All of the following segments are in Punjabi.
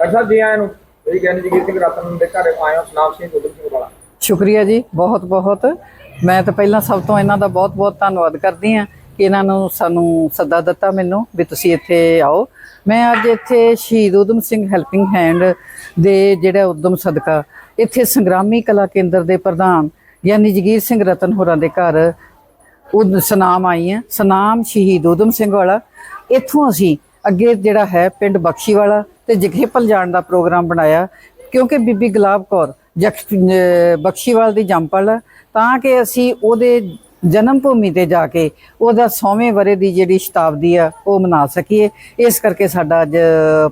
ਡਾਕਟਰ ਸਾਹਿਬ ਜੀ ਆਇਆਂ ਨੂੰ ਜਿਹੜੀ ਗਿਆਨੀ ਜਗੀਰ ਸਿੰਘ ਰਤਨ ਦੇ ਘਰ ਆਏ ਹੋ ਸੁਨਾਮ ਸਿੰਘ ਉਦਮ ਸਿੰਘ ਵਾਲਾ। ਸ਼ੁਕਰੀਆ ਜੀ, ਬਹੁਤ ਬਹੁਤ। ਮੈਂ ਤਾਂ ਪਹਿਲਾਂ ਸਭ ਤੋਂ ਇਹਨਾਂ ਦਾ ਬਹੁਤ ਬਹੁਤ ਧੰਨਵਾਦ ਕਰਦੀ ਹਾਂ ਕਿ ਇਹਨਾਂ ਨੂੰ ਸਾਨੂੰ ਸੱਦਾ ਦਿੱਤਾ ਮੈਨੂੰ ਵੀ ਤੁਸੀਂ ਇੱਥੇ ਆਓ। ਮੈਂ ਅੱਜ ਇੱਥੇ ਸ਼ਹੀਦ ਉਦਮ ਸਿੰਘ ਹੈਲਪਿੰਗ ਹੈਂਡ ਦੇ ਜਿਹੜਾ ਉਦਮ ਸਦਕਾ, ਇੱਥੇ ਸੰਗਰਾਮੀ ਕਲਾ ਕੇਂਦਰ ਦੇ ਪ੍ਰਧਾਨ ਯਾਨੀ ਜਗੀਰ ਸਿੰਘ ਰਤਨ ਹੋਰਾਂ ਦੇ ਘਰ ਉਹ ਸਨਾਮ ਆਈ ਹੈ। ਸਨਾਮ ਸ਼ਹੀਦ ਉਦਮ ਸਿੰਘ ਵਾਲਾ। ਇੱਥੋਂ ਅਸੀਂ ਅੱਗੇ ਜਿਹੜਾ ਹੈ ਪਿੰਡ ਬਖਸ਼ੀ ਵਾਲਾ ਤੇ ਜਗੇਪਲ ਜਾਣ ਦਾ ਪ੍ਰੋਗਰਾਮ ਬਣਾਇਆ ਕਿਉਂਕਿ ਬੀਬੀ ਗੁਲਾਬ ਕੌਰ ਜਖ- ਬਖਸ਼ੀਵਾਲ ਦੀ ਜੰਪਲ ਹੈ, ਤਾਂ ਕਿ ਅਸੀਂ ਉਹਦੇ ਜਨਮ ਭੂਮੀ ਤੇ ਜਾ ਕੇ ਉਹਦਾ 100ਵੇਂ ਵਰੇ ਦੀ ਜਿਹੜੀ ਸ਼ਤਾਬਦੀ ਆ ਉਹ ਮਨਾ ਸਕੀਏ। ਇਸ ਕਰਕੇ ਸਾਡਾ ਅੱਜ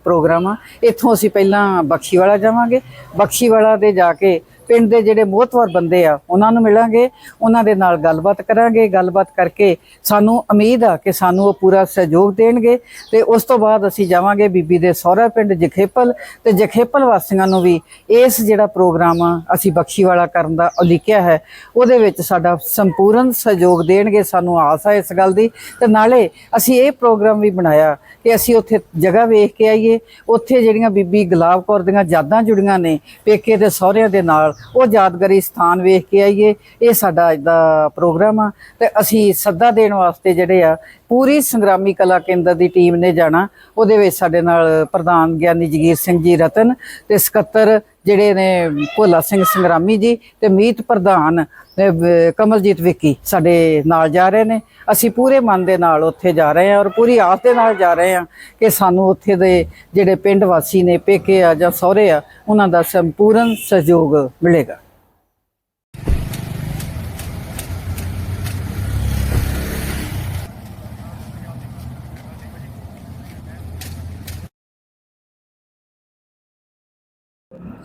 ਪ੍ਰੋਗਰਾਮ ਆ। ਇੱਥੋਂ ਅਸੀਂ ਪਹਿਲਾਂ ਬਖਸ਼ੀਵਾਲਾ ਜਾਵਾਂਗੇ। ਬਖਸ਼ੀਵਾਲਾ ਦੇ ਜਾ ਕੇ ਪਿੰਡ ਦੇ ਜਿਹੜੇ ਮੋਹਤਵਰ ਬੰਦੇ ਆ, ਉਹਨਾਂ ਨੂੰ ਮਿਲਾਂਗੇ, ਉਹਨਾਂ ਦੇ ਨਾਲ ਗੱਲਬਾਤ ਕਰਾਂਗੇ, ਗੱਲਬਾਤ ਕਰਕੇ ਸਾਨੂੰ ਉਮੀਦ ਆ ਕਿ ਸਾਨੂੰ ਉਹ ਪੂਰਾ ਸਹਿਯੋਗ ਦੇਣਗੇ ਤੇ ਉਸ ਤੋਂ ਬਾਅਦ ਅਸੀਂ ਜਾਵਾਂਗੇ ਬੀਬੀ ਦੇ ਸਹੁਰਾ ਪਿੰਡ ਜਖੇਪਲ ਤੇ ਜਖੇਪਲ ਵਾਸੀਆਂ ਨੂੰ ਵੀ ਇਸ ਜਿਹੜਾ ਪ੍ਰੋਗਰਾਮ ਆ, ਅਸੀਂ ਬਖਸ਼ੀਵਾਲਾ ਕਰਨ ਦਾ ਉਲੀਕਿਆ ਹੈ, ਉਹਦੇ ਵਿੱਚ ਸਾਡਾ ਸੰਪੂਰਨ ਸਹਿਯੋਗ ਦੇਣਗੇ, ਸਾਨੂੰ ਆਸ ਹੈ ਇਸ ਗੱਲ ਦੀ ਤੇ ਨਾਲੇ ਅਸੀਂ ਇਹ ਪ੍ਰੋਗਰਾਮ ਵੀ ਬਣਾਇਆ ਕਿ ਅਸੀਂ ਉੱਥੇ ਜਗ੍ਹਾ ਵੇਖ ਕੇ ਆਈਏ, ਉੱਥੇ ਜਿਹੜੀਆਂ ਬੀਬੀ ਗੁਲਾਬ ਕੌਰ ਦੀਆਂ ਯਾਦਾਂ ਜੁੜੀਆਂ ਨੇ, ਪੇਕੇ ਦੇ ਸਹੁਰਿਆਂ ਦੇ ਨਾਲ ਉਹ ਯਾਦਗਾਰੀ ਸਥਾਨ ਵੇਖ ਕੇ ਆਈਏ। ਇਹ ਸਾਡਾ ਅੱਜ ਦਾ ਪ੍ਰੋਗਰਾਮ ਆ ਤੇ ਅਸੀਂ ਸੱਦਾ ਦੇਣ ਵਾਸਤੇ ਜਿਹੜੇ ਆ, ਪੂਰੀ ਸੰਗਰਾਮੀ ਕਲਾ ਕੇਂਦਰ ਦੀ ਟੀਮ ਨੇ ਜਾਣਾ। ਉਹਦੇ ਵਿੱਚ ਸਾਡੇ ਨਾਲ ਪ੍ਰਧਾਨ ਗਿਆਨੀ ਜਗੀਰ ਸਿੰਘ ਜੀ ਰਤਨ ਤੇ ਸਕੱਤਰ ਜਿਹੜੇ ਨੇ ਭੋਲਾ ਸਿੰਘ ਸੰਗਰਾਮੀ ਜੀ ਤੇ ਮੀਤ ਪ੍ਰਧਾਨ ਕਮਲਜੀਤ ਵਿੱਕੀ ਸਾਡੇ ਨਾਲ ਜਾ ਰਹੇ ਨੇ। ਅਸੀਂ ਪੂਰੇ ਮਨ ਦੇ ਨਾਲ ਉੱਥੇ ਜਾ ਰਹੇ ਹਾਂ ਔਰ ਪੂਰੀ ਆਸ ਦੇ ਨਾਲ ਜਾ ਰਹੇ ਹਾਂ ਕਿ ਸਾਨੂੰ ਉੱਥੇ ਦੇ ਜਿਹੜੇ ਪਿੰਡ ਵਾਸੀ ਨੇ, ਪੇਕੇ ਆ ਜਾਂ ਸਹੁਰੇ ਆ, ਉਹਨਾਂ ਦਾ ਸੰਪੂਰਨ ਸਹਿਯੋਗ ਮਿਲੇਗਾ।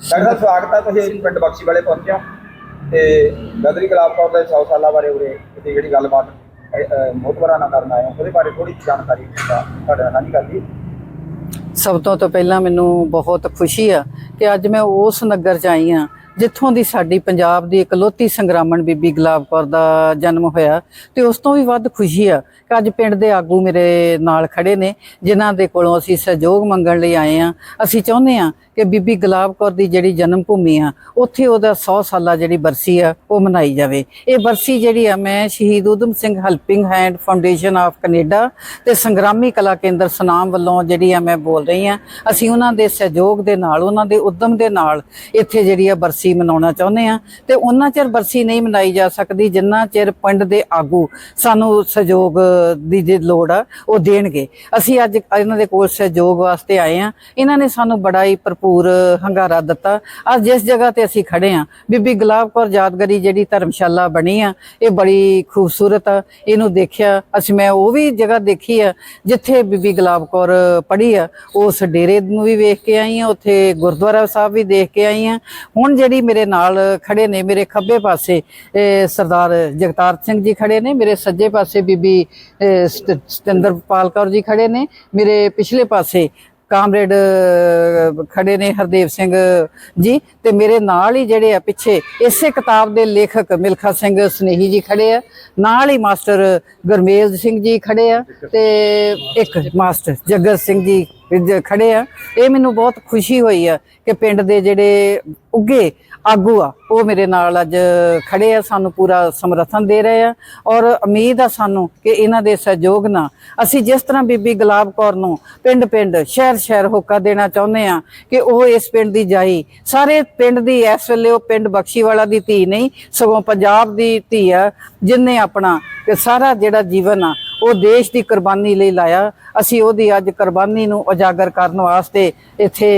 ਡਾਕਟਰ ਸਾਹਿਬ ਸਵਾਗਤ ਹੈ ਤੁਸੀਂ ਪਿੰਡ ਬਖਸ਼ੀ ਵਾਲੇ ਪਹੁੰਚਿਆ ਤੇ ਗਦਰੀ ਗੁਲਾਬ ਕੌਰ ਦੇ 100 ਸਾਲਾਂ ਬਾਰੇ ਉਰੇ ਤੇ ਜਿਹੜੀ ਗੱਲਬਾਤ ਮੋਤਵਰਾਂ ਨਾਲ ਕਰਨ ਆਏ ਉਹਦੇ ਬਾਰੇ ਥੋੜੀ ਜਾਣਕਾਰੀ ਤੁਹਾਡੇ ਨਾਲ ਸਾਂਝੀ ਕਰਦੀ ਸਭ ਤੋਂ ਤੋਂ ਪਹਿਲਾਂ ਮੈਨੂੰ ਬਹੁਤ ਖੁਸ਼ੀ ਆ ਕਿ ਅੱਜ ਮੈਂ ਉਸ ਨਗਰ 'ਚ ਆਈ ਆ ਜਿੱਥੋਂ ਦੀ ਸਾਡੀ ਪੰਜਾਬ ਦੀ ਇਕਲੌਤੀ ਸੰਗਰਾਮਣ ਬੀਬੀ ਗੁਲਾਬ ਕੌਰ ਦਾ ਜਨਮ ਹੋਇਆ। ਤੇ ਉਸ ਤੋਂ ਵੀ ਵੱਧ ਖੁਸ਼ੀ ਆ ਕਿ ਅੱਜ ਪਿੰਡ ਦੇ ਆਗੂ ਮੇਰੇ ਨਾਲ ਖੜੇ ਨੇ, ਜਿਨ੍ਹਾਂ ਦੇ ਕੋਲੋਂ ਅਸੀਂ ਸਹਿਯੋਗ ਮੰਗਣ ਲਈ ਆਏ ਆ ਅਸੀਂ ਚਾਹੁੰਦੇ ਆ ਕਿ ਬੀਬੀ ਗੁਲਾਬ ਕੌਰ ਦੀ ਜਿਹੜੀ ਜਨਮ ਭੂਮੀ ਆ, ਉੱਥੇ ਉਹਦਾ 100 ਸਾਲਾ ਜਿਹੜੀ ਬਰਸੀ ਆ, ਉਹ ਮਨਾਈ ਜਾਵੇ। ਇਹ ਬਰਸੀ ਜਿਹੜੀ ਆ, ਮੈਂ Shaheed Udham Singh helping hand foundation of Canada ਤੇ ਸੰਗਰਾਮੀ ਕਲਾ ਕੇਂਦਰ ਸੁਨਾਮ ਵੱਲੋਂ ਜਿਹੜੀ ਆ ਮੈਂ ਬੋਲ ਰਹੀ ਆ, ਅਸੀਂ ਉਹਨਾਂ ਦੇ ਸਹਿਯੋਗ ਦੇ ਨਾਲ, ਉਹਨਾਂ ਦੇ ਉਦਮ ਦੇ ਨਾਲ ਇੱਥੇ ਜਿਹੜੀ ਆ ਬਰਸੀ ਮਨਾਉਣਾ ਚਾਹੁੰਦੇ ਆ ਤੇ ਉਹਨਾਂ ਚਿਰ ਬਰਸੀ ਨਹੀਂ ਮਨਾਈ ਜਾ ਸਕਦੀ, ਜਿੰਨਾ ਚਿਰ ਪਿੰਡ ਦੇ ਆਗੂ ਸਾਨੂੰ ਸਹਿਯੋਗ ਦੀ ਜੇ ਲੋੜ ਆ, ਉਹ ਦੇਣਗੇ। ਅਸੀਂ ਅੱਜ ਇਹਨਾਂ ਦੇ ਕੋਲ ਸਹਿਯੋਗ ਵਾਸਤੇ ਆਏ ਆ, ਇਹਨਾਂ ਨੇ ਸਾਨੂੰ ਬੜਾ ਹੀ ਭਰਪੂਰ ਹੰਗਾਰਾ ਦਿੱਤਾ। ਅੱਜ ਜਿਸ ਜਗ੍ਹਾ ਤੇ ਅਸੀਂ ਖੜੇ ਆ ਬੀਬੀ ਗੁਲਾਬ ਕੌਰ ਯਾਦਗਾਰੀ ਜਿਹੜੀ ਧਰਮਸ਼ਾਲਾ ਬਣੀ ਆ ਇਹ ਬੜੀ ਖੂਬਸੂਰਤ ਆ। ਇਹਨੂੰ ਦੇਖਿਆ ਅਸੀਂ ਮੈਂ ਉਹ ਵੀ ਜਗ੍ਹਾ ਦੇਖੀ ਆ ਜਿੱਥੇ ਬੀਬੀ ਗੁਲਾਬ ਕੌਰ ਪੜੀ ਆ ਉਸ ਡੇਰੇ ਨੂੰ ਵੀ ਵੇਖ ਕੇ ਆਈ ਆ ਉੱਥੇ ਗੁਰਦੁਆਰਾ ਸਾਹਿਬ ਵੀ ਦੇਖ ਕੇ ਆਈ ਆ। ਹੁਣ ਜਿਹੜੀ ਮੇਰੇ ਨਾਲ ਖੜੇ ਨੇ ਮੇਰੇ ਖੱਬੇ ਪਾਸੇ ਸਰਦਾਰ ਜਗਤਾਰ ਸਿੰਘ ਜੀ ਖੜੇ ਨੇ ਮੇਰੇ ਸੱਜੇ ਪਾਸੇ ਬੀਬੀ ਇਹ, ਸਤ- ਸਤਿੰਦਰਪਾਲ ਕੌਰ ਜੀ ਖੜੇ ਨੇ ਮੇਰੇ ਪਿਛਲੇ ਪਾਸੇ ਕਾਮਰੇਡ ਅਹ, ਖੜੇ ਨੇ ਹਰਦੇਵ ਸਿੰਘ ਜੀ ਤੇ ਮੇਰੇ ਨਾਲ ਹੀ ਜਿਹੜੇ ਆ ਪਿੱਛੇ ਇਸੇ ਕਿਤਾਬ ਦੇ ਲੇਖਕ ਮਿਲਖਾ ਸਿੰਘ ਸਨੇਹੀ ਜੀ ਖੜੇ ਆ। ਨਾਲ ਹੀ ਮਾਸਟਰ ਗੁਰਮੇਲ ਸਿੰਘ ਜੀ ਖੜੇ ਆ ਤੇ ਇੱਕ ਮਾਸਟਰ ਜੱਗਰ ਸਿੰਘ ਜੀ ਖੜੇ ਆ। ਇਹ ਮੈਨੂੰ ਬਹੁਤ ਖੁਸ਼ੀ ਹੋਈ ਆ ਕਿ ਪਿੰਡ ਦੇ ਜਿਹੜੇ ਉੱਗੇ ਆਗੂ ਆ। ਉਹ ਮੇਰੇ ਨਾਲ ਅੱਜ ਖੜੇ ਆ, ਸਾਨੂੰ ਪੂਰਾ ਸਮਰਥਨ ਦੇ ਰਹੇ ਆ ਔਰ ਉਮੀਦ ਆ ਸਾਨੂੰ ਕਿ ਇਹਨਾਂ ਦੇ ਸਹਿਯੋਗ ਨਾਲ ਅਸੀਂ ਜਿਸ ਤਰ੍ਹਾਂ ਬੀਬੀ ਗੁਲਾਬ ਕੌਰ ਨੂੰ ਪਿੰਡ ਪਿੰਡ ਸ਼ਹਿਰ ਸ਼ਹਿਰ ਹੋਕਾ ਦੇਣਾ ਚਾਹੁੰਦੇ ਆ ਕਿ ਉਹ ਇਸ ਪਿੰਡ ਦੀ ਜਾਈ। ਸਾਰੇ ਪਿੰਡ ਦੀ ਇਸ ਵੇਲੇ ਉਹ ਪਿੰਡ ਬਖਸ਼ੀਵਾਲਾ ਦੀ ਧੀ ਨਹੀਂ, ਸਗੋਂ ਪੰਜਾਬ ਦੀ ਧੀ ਆ। ਜਿਨਨੇ ਆਪਣਾ ਕਿ ਸਾਰਾ ਜਿਹੜਾ ਜੀਵਨ ਆ, ਉਹ ਦੇਸ਼ ਦੀ ਕੁਰਬਾਨੀ ਲਈ ਲਾਇਆ। ਅਸੀਂ ਉਹਦੀ ਅੱਜ ਕੁਰਬਾਨੀ ਨੂੰ ਉਜਾਗਰ ਕਰਨ ਵਾਸਤੇ ਇੱਥੇ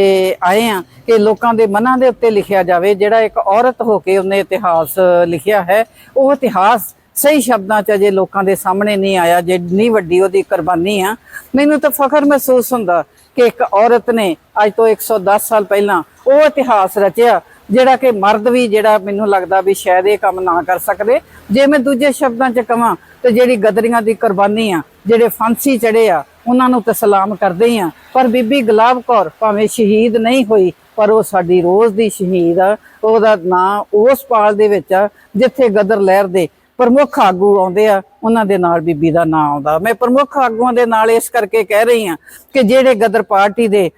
ਆਏ ਆ ਕਿ ਲੋਕਾਂ ਦੇ ਮਨਾਂ ਦੇ ਉੱਤੇ ਲਿਖਿਆ ਜਾਵੇ। ਜਿਹੜਾ ਇੱਕ ਔਰਤ ਹੋ ਕੇ ਉਹਨੇ ਇਤਿਹਾਸ ਲਿਖਿਆ ਹੈ, ਉਹ ਇਤਿਹਾਸ ਸਹੀ ਸ਼ਬਦਾਂ 'ਚ ਅਜੇ ਲੋਕਾਂ ਦੇ ਸਾਹਮਣੇ ਨਹੀਂ ਆਇਆ ਜਿੰਨੀ ਵੱਡੀ ਉਹਦੀ ਕੁਰਬਾਨੀ ਆ। ਮੈਨੂੰ ਤਾਂ ਫਖਰ ਮਹਿਸੂਸ ਹੁੰਦਾ ਕਿ ਇੱਕ ਔਰਤ ਨੇ ਅੱਜ ਤੋਂ 110 ਸਾਲ ਪਹਿਲਾਂ ਉਹ ਇਤਿਹਾਸ ਰਚਿਆ। ਜਿਹੜਾ ਕਿ ਮਰਦ ਵੀ ਜਿਹੜਾ ਮੈਨੂੰ ਲੱਗਦਾ ਵੀ ਸ਼ਾਇਦ ਇਹ ਕੰਮ ਨਾ ਕਰ ਸਕਦੇ। ਜੇ ਮੈਂ ਦੂਜੇ ਸ਼ਬਦਾਂ 'ਚ ਕਹਾਂ ਤੇ ਜਿਹੜੀ ਗਦਰੀਆਂ ਦੀ ਕੁਰਬਾਨੀ ਆ, ਜਿਹੜੇ ਫਾਂਸੀ ਚੜੇ ਆ, ਉਹਨਾਂ ਨੂੰ ਤਾਂ ਸਲਾਮ ਕਰਦੇ ਆ। ਪਰ ਬੀਬੀ ਗੁਲਾਬ ਕੌਰ ਭਾਵੇਂ ਸ਼ਹੀਦ ਨਹੀਂ ਹੋਈ, ਪਰ ਉਹ ਸਾਡੀ ਰੋਜ਼ ਦੀ ਸ਼ਹੀਦ ਆ। ਉਹਦਾ ਨਾਂ ਉਸ ਪਾਲ ਦੇ ਵਿੱਚ ਆ, ਜਿੱਥੇ ਗਦਰ ਲਹਿਰ ਦੇ ਪ੍ਰਮੁੱਖ ਆਗੂ ਆਉਂਦੇ ਆ, ਉਹਨਾਂ ਦੇ ਨਾਲ ਬੀਬੀ ਦਾ ਨਾਂ ਆਉਂਦਾ। ਮੈਂ ਪ੍ਰਮੁੱਖ ਆਗੂਆਂ ਦੇ ਨਾਲ ਇਸ ਕਰਕੇ ਕਹਿ ਰਹੀ ਹਾਂ ਕਿ ਜਿਹੜੇ ਗਦਰ ਪਾਰਟੀ ਦੇ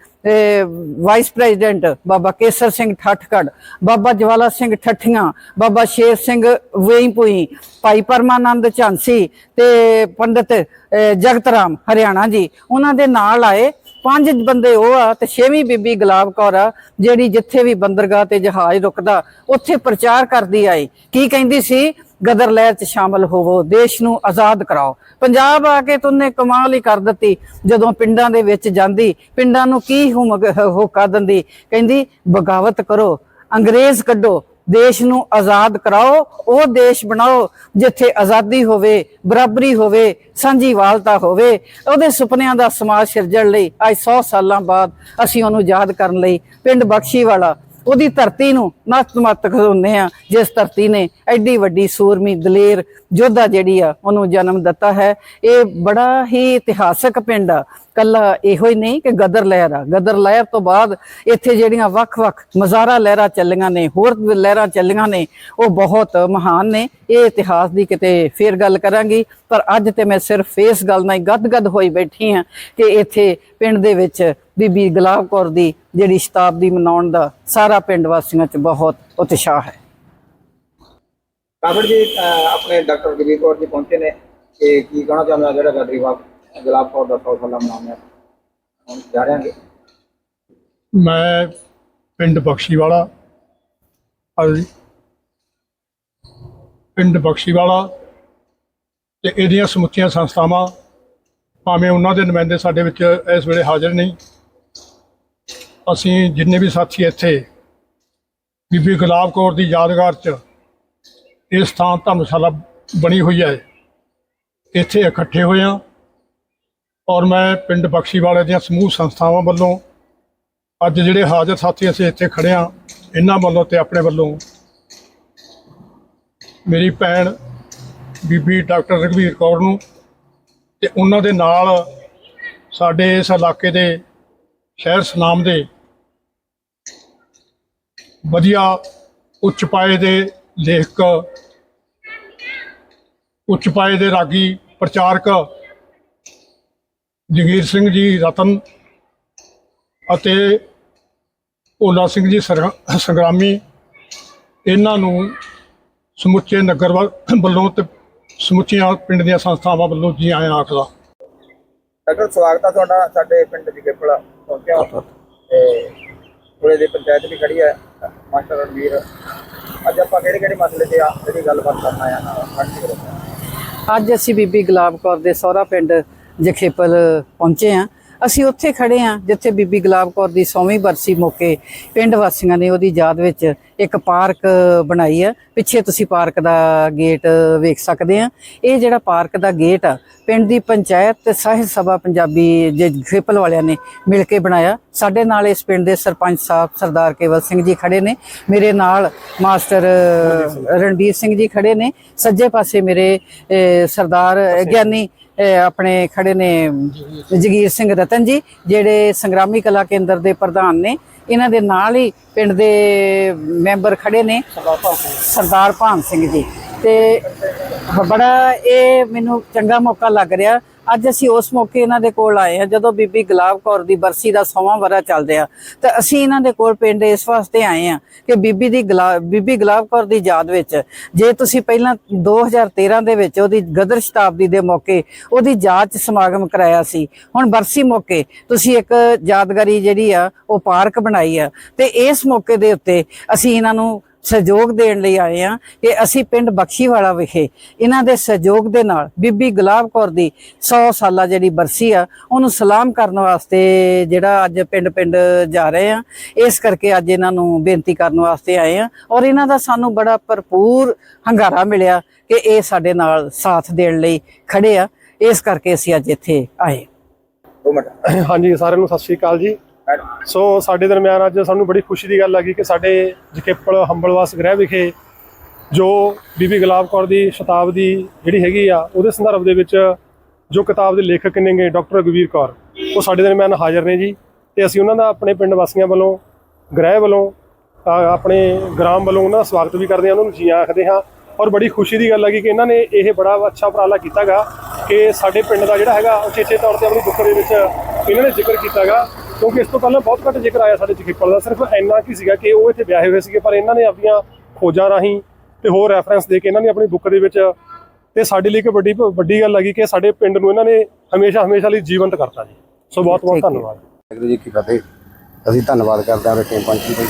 ਵਾਈਸ ਪ੍ਰੈਜ਼ੀਡੈਂਟ ਬਾਬਾ ਕੇਸਰ ਸਿੰਘ ਠੱਠਕੜ ਬਾਬਾ ਜਵਾਲਾ ਸਿੰਘ ਠੱਠੀਆਂ ਬਾਬਾ ਸ਼ੇਰ ਸਿੰਘ ਵੇਈਪੁਈ ਭਾਈ ਪਰਮਾਨੰਦ ਝਾਂਸੀ ਤੇ ਪੰਡਿਤ ਅਹ, ਜਗਤ ਰਾਮ ਹਰਿਆਣਾ ਜੀ। ਉਹਨਾਂ ਦੇ ਨਾਲ ਆਏ ਪੰਜ ਬੰਦੇ ਉਹ ਆ ਤੇ ਛੇਵੀਂ ਬੀਬੀ ਗੁਲਾਬ ਕੌਰ ਆ ਜਿਹੜੀ ਜਿੱਥੇ ਵੀ ਬੰਦਰਗਾਹ ਤੇ ਜਹਾਜ਼ ਰੁਕਦਾ ਉੱਥੇ ਪ੍ਰਚਾਰ ਕਰਦੀ ਆਈ। ਕੀ ਕਹਿੰਦੀ ਸੀ? ਗਦਰ ਲਹਿਰ ਚ ਸ਼ਾਮਲ ਹੋਵੋ, ਦੇਸ਼ ਨੂੰ ਆਜ਼ਾਦ ਕਰਾਓ। ਪੰਜਾਬ ਆ ਕੇ ਤੁਨੇ ਕਮਾਲ ਹੀ ਕਰ ਦਿੱਤੀ, ਜਦੋਂ ਪਿੰਡਾਂ ਦੇ ਵਿੱਚ ਜਾਂਦੀ, ਪਿੰਡਾਂ ਨੂੰ ਕੀ ਹੁਮ- ਹੋਕਾ ਦਿੰਦੀ। ਕਹਿੰਦੀ, ਬਗਾਵਤ ਕਰੋ, ਅੰਗਰੇਜ਼ ਕੱਢੋ, ਦੇਸ਼ ਨੂੰ ਆਜ਼ਾਦ ਕਰਾਓ, ਉਹ ਦੇਸ਼ ਬਣਾਓ, ਜਿੱਥੇ ਆਜ਼ਾਦੀ ਹੋਵੇ, ਬਰਾਬਰੀ ਹੋਵੇ, ਸਾਂਝੀਵਾਲਤਾ ਹੋਵੇ। ਉਹਦੇ ਸੁਪਨਿਆਂ ਦਾ ਸਮਾਜ ਸਿਰਜਣ ਲਈ, ਅੱਜ 100 ਸਾਲਾਂ ਬਾਅਦ ਅਸੀਂ ਉਹਨੂੰ ਯਾਦ ਕਰਨ ਲਈ, ਪਿੰਡ ਬਖਸ਼ੀ ਵਾਲਾ ਉਹਦੀ ਧਰਤੀ ਨੂੰ ਨਤਮਸਤਕ ਹੁੰਦੇ ਆ ਜਿਸ ਧਰਤੀ ਨੇ ਐਡੀ ਵੱਡੀ ਸੂਰਮੀ ਦਲੇਰ ਯੋਧਾ ਜਿਹੜੀ ਆ, ਉਹਨੂੰ ਜਨਮ ਦਿੱਤਾ ਹੈ। ਇਹ ਬੜਾ ਹੀ ਇਤਿਹਾਸਕ ਪਿੰਡ ਆ। ਕੱਲਾ ਇਹੋ ਹੀ ਨਹੀਂ ਕਿ ਗਦਰ ਲਹਿਰ ਆ। ਗਦਰ ਲਹਿਰ ਤੋਂ ਬਾਅਦ ਇੱਥੇ ਜਿਹੜੀਆਂ ਵੱਖ-ਵੱਖ ਮਜ਼ਾਰਾ ਲਹਿਰਾਂ ਚੱਲੀਆਂ ਨੇ, ਹੋਰ ਲਹਿਰਾਂ ਚੱਲੀਆਂ ਨੇ, ਉਹ ਬਹੁਤ ਮਹਾਨ ਨੇ। ਇਹ ਇਤਿਹਾਸ ਦੀ ਕਿਤੇ ਫੇਰ ਗੱਲ ਕਰਾਂਗੀ, ਪਰ ਅੱਜ ਤੇ ਮੈਂ ਸਿਰਫ ਇਸ ਗੱਲ ਨਾਲ ਹੀ ਗਦਗਦ ਹੋਈ ਬੈਠੀ ਹਾਂ ਕਿ ਇੱਥੇ ਪਿੰਡ ਦੇ ਵਿੱਚ ਬੀਬੀ ਗੁਲਾਬ ਕੌਰ ਦੀ ਜਿਹੜੀ ਸ਼ਤਾਬਦੀ ਮਨਾਉਣ ਦਾ ਸਾਰਾ ਪਿੰਡ ਵਾਸੀਆਂ 'ਚ ਬਹੁਤ ਉਤਸ਼ਾਹ ਹੈ। ਕਾਬੜ ਜੀ ਆਪਣੇ ਡਾਕਟਰ ਗਰੀਬ ਕੌਰ ਜੀ ਪਹੁੰਚੇ ਨੇ। ਇਹ ਕੀ ਕਹਿਣਾ ਚਾਹੁੰਦਾ ਜਿਹੜਾ ਗਦਰੀ ਬਾਗ? ਗੁਲਾਬ ਕੌਰ ਦਾ 100 ਸਾਲਾ ਮਨਾਉਂਦੇ ਆ। ਹੁਣ ਜਾ ਰਹੇ ਹਾਂਗੇ ਮੈਂ ਪਿੰਡ ਬਖਸ਼ੀਵਾਲਾ ਹਾਂਜੀ ਪਿੰਡ ਬਖਸ਼ੀਵਾਲਾ ਤੇ ਇਹਦੀਆਂ ਸਮੁੱਚੀਆਂ ਸੰਸਥਾਵਾਂ, ਭਾਵੇਂ ਉਹਨਾਂ ਦੇ ਨੁਮਾਇੰਦੇ ਸਾਡੇ ਵਿੱਚ ਇਸ ਵੇਲੇ ਹਾਜ਼ਰ ਨਹੀਂ, ਅਸੀਂ ਜਿੰਨੇ ਵੀ ਸਾਥੀ ਇੱਥੇ, ਬੀਬੀ ਗੁਲਾਬ ਕੌਰ ਦੀ ਯਾਦਗਾਰ 'ਚ ਇਹ ਸਥਾਨ ਧਰਮਸ਼ਾਲਾ ਬਣੀ ਹੋਈ ਹੈ। ਇੱਥੇ ਇਕੱਠੇ ਹੋਏ ਹਾਂ। ਔਰ ਮੈਂ ਪਿੰਡ ਬਖਸ਼ੀਵਾਲੇ ਦੀਆਂ ਸਮੂਹ ਸੰਸਥਾਵਾਂ ਵੱਲੋਂ ਅੱਜ ਜਿਹੜੇ ਹਾਜ਼ਰ ਸਾਥੀ ਅਸੀਂ ਇੱਥੇ ਖੜੇ ਹਾਂ, ਇਹਨਾਂ ਵੱਲੋਂ ਤੇ ਆਪਣੇ ਵੱਲੋਂ ਮੇਰੀ ਭੈਣ ਬੀਬੀ ਡਾਕਟਰ ਰਘਵੀਰ ਕੌਰ ਨੂੰ ਤੇ ਉਹਨਾਂ ਦੇ ਨਾਲ ਸਾਡੇ ਇਸ ਇਲਾਕੇ ਦੇ ਸ਼ਹਿਰ ਸੁਨਾਮ ਦੇ ਵਧੀਆ ਉੱਚ ਪਾਏ ਦੇ ਲੇਖਕ, ਉੱਚ ਪਾਏ ਦੇ ਰਾਗੀ ਪ੍ਰਚਾਰਕ ਜਗੀਰ ਸਿੰਘ ਜੀ ਰਤਨ ਅਤੇ ਭੋਲਾ ਸਿੰਘ ਜੀ ਸੰਗਰਾਮੀ ਇਹਨਾਂ ਨੂੰ ਸਮੁੱਚੇ ਨਗਰ ਵੱਲ- ਤੇ ਸਮੁੱਚੀਆਂ ਪਿੰਡ ਦੀਆਂ ਸੰਸਥਾਵਾਂ ਵੱਲੋਂ ਜੀ ਆਇਆਂ ਆਖਦਾ। ਡਾਕਟਰ ਸਵਾਗਤ ਹੈ ਤੁਹਾਡਾ ਸਾਡੇ ਪਿੰਡ ਦੀ ਗੇਪਲਾ ਪਹੁੰਚਿਆ। ਤੇ ਕੋਲੇ ਦੀ ਪੰਚਾਇਤ ਵੀ ਖੜੀ ਹੈ ਮਾਸਟਰ ਰਣਵੀਰ। ਅੱਜ ਆਪਾਂ ਕਿਹੜੇ ਕਿਹੜੇ ਮਸਲੇ ਤੇ ਆ ਜਿਹੜੀ ਗੱਲਬਾਤ ਕਰਨ ਆਇਆ ਨਾ ਅੱਜ ਅਸੀਂ ਬੀਬੀ ਗੁਲਾਬ ਕੌਰ ਦੇ ਸਹੁਰਾ ਪਿੰਡ ਜਖੇਪਲ ਪਹੁੰਚੇ ਹਾਂ ਅਸੀਂ ਉੱਥੇ ਖੜੇ ਹਾਂ ਜਿੱਥੇ ਬੀਬੀ ਗੁਲਾਬ ਕੌਰ ਦੀ 100ਵੀਂ ਬਰਸੀ ਮੌਕੇ ਪਿੰਡ ਵਾਸੀਆਂ ਨੇ ਉਹਦੀ ਯਾਦ ਵਿੱਚ ਇੱਕ ਪਾਰਕ ਬਣਾਈ ਆ। ਪਿੱਛੇ ਤੁਸੀਂ ਪਾਰਕ ਦਾ ਗੇਟ ਵੇਖ ਸਕਦੇ ਆ। ਇਹ ਜਿਹੜਾ ਪਾਰਕ ਦਾ ਗੇਟ ਆ, ਪਿੰਡ ਦੀ ਪੰਚਾਇਤ ਤੇ ਸਾਹਿਤ ਸਭਾ ਪੰਜਾਬੀ ਜਖੇਪਲ ਵਾਲਿਆਂ ਨੇ ਮਿਲ ਕੇ ਬਣਾਇਆ। ਸਾਡੇ ਨਾਲ ਇਸ ਪਿੰਡ ਦੇ ਸਰਪੰਚ ਸਾਹਿਬ ਸਰਦਾਰ ਕੇਵਲ ਸਿੰਘ ਜੀ ਖੜੇ ਨੇ। ਮੇਰੇ ਨਾਲ ਮਾਸਟਰ ਰਣਬੀਰ ਸਿੰਘ ਜੀ ਖੜੇ ਨੇ। ਸੱਜੇ ਪਾਸੇ ਮੇਰੇ ਸਰਦਾਰ ਗਿਆਨੀ ਆਪਣੇ ਖੜੇ ਨੇ ਜਗੀਰ ਸਿੰਘ ਰਤਨ ਜੀ, ਜਿਹੜੇ ਸੰਗਰਾਮੀ ਕਲਾ ਕੇਂਦਰ ਦੇ ਪ੍ਰਧਾਨ ਨੇ। ਇਹਨਾਂ ਦੇ ਨਾਲ ਹੀ ਪਿੰਡ ਦੇ ਮੈਂਬਰ ਖੜੇ ਨੇ, ਸਰਦਾਰ ਭਾਨ ਸਿੰਘ ਜੀ। ਤੇ ਬੜਾ ਇਹ ਮੈਨੂੰ ਚੰਗਾ ਮੌਕਾ ਲੱਗ ਰਿਹਾ ਅੱਜ ਅਸੀਂ ਉਸ ਮੌਕੇ ਇਹਨਾਂ ਦੇ ਕੋਲ ਆਏ ਹਾਂ, ਜਦੋਂ ਬੀਬੀ ਗੁਲਾਬ ਕੌਰ ਦੀ ਬਰਸੀ ਦਾ ਸੋਵਾਂ ਵਰਾ ਚੱਲ ਰਿਹਾ। ਤਾਂ ਅਸੀਂ ਇਹਨਾਂ ਦੇ ਕੋਲ ਪਿੰਡ ਇਸ ਵਾਸਤੇ ਆਏ ਹਾਂ ਕਿ ਬੀਬੀ ਦੀ ਗੁਲਾ- ਬੀਬੀ ਗੁਲਾਬ ਕੌਰ ਦੀ ਯਾਦ ਵਿੱਚ, ਜੇ ਤੁਸੀਂ ਪਹਿਲਾਂ 2013 ਦੇ ਵਿੱਚ ਉਹਦੀ ਗਦਰ ਸ਼ਤਾਬਦੀ ਦੇ ਮੌਕੇ ਉਹਦੀ ਯਾਦ 'ਚ ਸਮਾਗਮ ਕਰਾਇਆ ਸੀ, ਹੁਣ ਬਰਸੀ ਮੌਕੇ ਤੁਸੀਂ ਇੱਕ ਯਾਦਗਾਰੀ ਜਿਹੜੀ ਆ, ਉਹ ਪਾਰਕ ਬਣਾਈ ਆ। ਤੇ ਇਸ ਮੌਕੇ ਦੇ ਉੱਤੇ ਅਸੀਂ ਇਹਨਾਂ ਨੂੰ ਸਹਿਯੋਗ ਦੇਣ ਲਈ ਆਏ ਆ ਕਿ ਅਸੀਂ ਪਿੰਡ ਬਖਸ਼ੀਵਾਲਾ ਵਿਖੇ ਇਹਨਾਂ ਦੇ ਸਹਿਯੋਗ ਦੇ ਨਾਲ ਬੀਬੀ ਗੁਲਾਬ ਕੌਰ ਦੀ 100 ਸਾਲਾ ਜਿਹੜੀ ਬਰਸੀ ਆ, ਉਹਨੂੰ ਸਲਾਮ ਕਰਨ ਵਾਸਤੇ ਜਿਹੜਾ ਅੱਜ ਪਿੰਡ-ਪਿੰਡ ਜਾ ਰਹੇ ਆ ਇਸ ਕਰਕੇ ਅੱਜ ਇਹਨਾਂ ਨੂੰ ਬੇਨਤੀ ਕਰਨ ਵਾਸਤੇ ਆਏ ਆ ਔਰ ਇਹਨਾਂ ਦਾ ਸਾਨੂੰ ਬੜਾ ਭਰਪੂਰ ਹੰਗਾਰਾ ਮਿਲਿਆ ਕਿ ਇਹ ਸਾਡੇ ਨਾਲ ਸਾਥ ਦੇਣ ਲਈ ਖੜੇ ਆ। ਇਸ ਕਰਕੇ ਅਸੀਂ ਅੱਜ ਇੱਥੇ ਆਏ ਹਾਂਜੀ, ਸਾਰਿਆਂ ਨੂੰ ਸਤਿ ਸ਼੍ਰੀ ਅਕਾਲ ਜੀ। ਸੋ ਸਾਡੇ ਦਰਮਿਆਨ ਅੱਜ ਸਾਨੂੰ ਬੜੀ ਖੁਸ਼ੀ ਦੀ ਗੱਲ ਲੱਗੀ ਕਿ ਸਾਡੇ ਜਕੇਪਲ ਹੰਬਲਵਾਸ ਗ੍ਰਹਿ ਵਿਖੇ ਜੋ ਬੀਬੀ ਗੁਲਾਬ ਕੌਰ ਦੀ ਸ਼ਤਾਬਦੀ ਜਿਹੜੀ ਹੈਗੀ ਆ, ਉਹਦੇ ਸੰਦਰਭ ਦੇ ਵਿੱਚ ਜੋ ਕਿਤਾਬ ਦੇ ਲੇਖਕ ਨੇਗੇ ਡਾਕਟਰ ਰਘਵੀਰ ਕੌਰ, ਉਹ ਸਾਡੇ ਦਰਮਿਆਨ ਹਾਜ਼ਰ ਨੇ ਜੀ। ਤੇ ਅਸੀਂ ਉਹਨਾਂ ਦਾ ਆਪਣੇ ਪਿੰਡ ਵਾਸੀਆਂ ਵੱਲੋਂ, ਗ੍ਰਹਿ ਵੱਲੋਂ ਆਪਣੇ ਗ੍ਰਾਮ ਵੱਲੋਂ ਉਹਨਾਂ ਦਾ ਸਵਾਗਤ ਵੀ ਕਰਦੇ ਹਾਂ, ਉਹਨਾਂ ਨੂੰ ਜੀ ਆਖਦੇ ਹਾਂ। ਔਰ ਬੜੀ ਖੁਸ਼ੀ ਦੀ ਗੱਲ ਹੈਗੀ ਕਿ ਇਹਨਾਂ ਨੇ ਇਹ ਬੜਾ ਅੱਛਾ ਉਪਰਾਲਾ ਕੀਤਾਗਾ ਕਿ ਸਾਡੇ ਪਿੰਡ ਦਾ ਜਿਹੜਾ ਹੈਗਾ ਉਚੇਚੇ ਤੌਰ ਤੇ ਆਪਣੀ ਬੁੱਕ ਦੇ ਵਿੱਚ ਇਹਨਾਂ ਨੇ ਜ਼ਿਕਰ ਕੀਤਾਗਾ। ਕਿਉਂਕਿ ਇਸ ਤੋਂ ਪਹਿਲਾਂ ਬਹੁਤ ਘੱਟ ਜ਼ਿਕਰ ਆਇਆ ਸਾਡੇ ਜਖੇਪਲ ਦਾ ਸਿਰਫ ਇੰਨਾ ਕੀ ਸੀਗਾ ਕਿ ਉਹ ਇੱਥੇ ਵਿਆਹੇ ਹੋਏ ਸੀਗੇ ਪਰ ਇਹਨਾਂ ਨੇ ਆਪਣੀਆਂ ਖੋਜਾਂ ਰਾਹੀਂ ਤੇ ਹੋਰ ਰੈਫਰੈਂਸ ਦੇ ਕੇ ਇਹਨਾਂ ਨੇ ਆਪਣੀ ਬੁੱਕ ਦੇ ਵਿੱਚ ਤੇ ਸਾਡੇ ਲਈ ਇੱਕ ਵੱਡੀ ਵੱਡੀ ਗੱਲ ਲੱਗੀ ਕਿ ਸਾਡੇ ਪਿੰਡ ਨੂੰ ਇਹਨਾਂ ਨੇ ਹਮੇਸ਼ਾ ਹਮੇਸ਼ਾ ਲਈ ਜੀਵੰਤ ਕਰਤਾ ਜੀ ਸੋ ਬਹੁਤ ਬਹੁਤ। ਧੰਨਵਾਦ ਜੀ ਕੀ ਫਤਿਹ ਅਸੀਂ ਧੰਨਵਾਦ ਕਰਦੇ ਹਾਂ ਰੇਟਿੰਗ ਪੰਚੀ ਦਾ।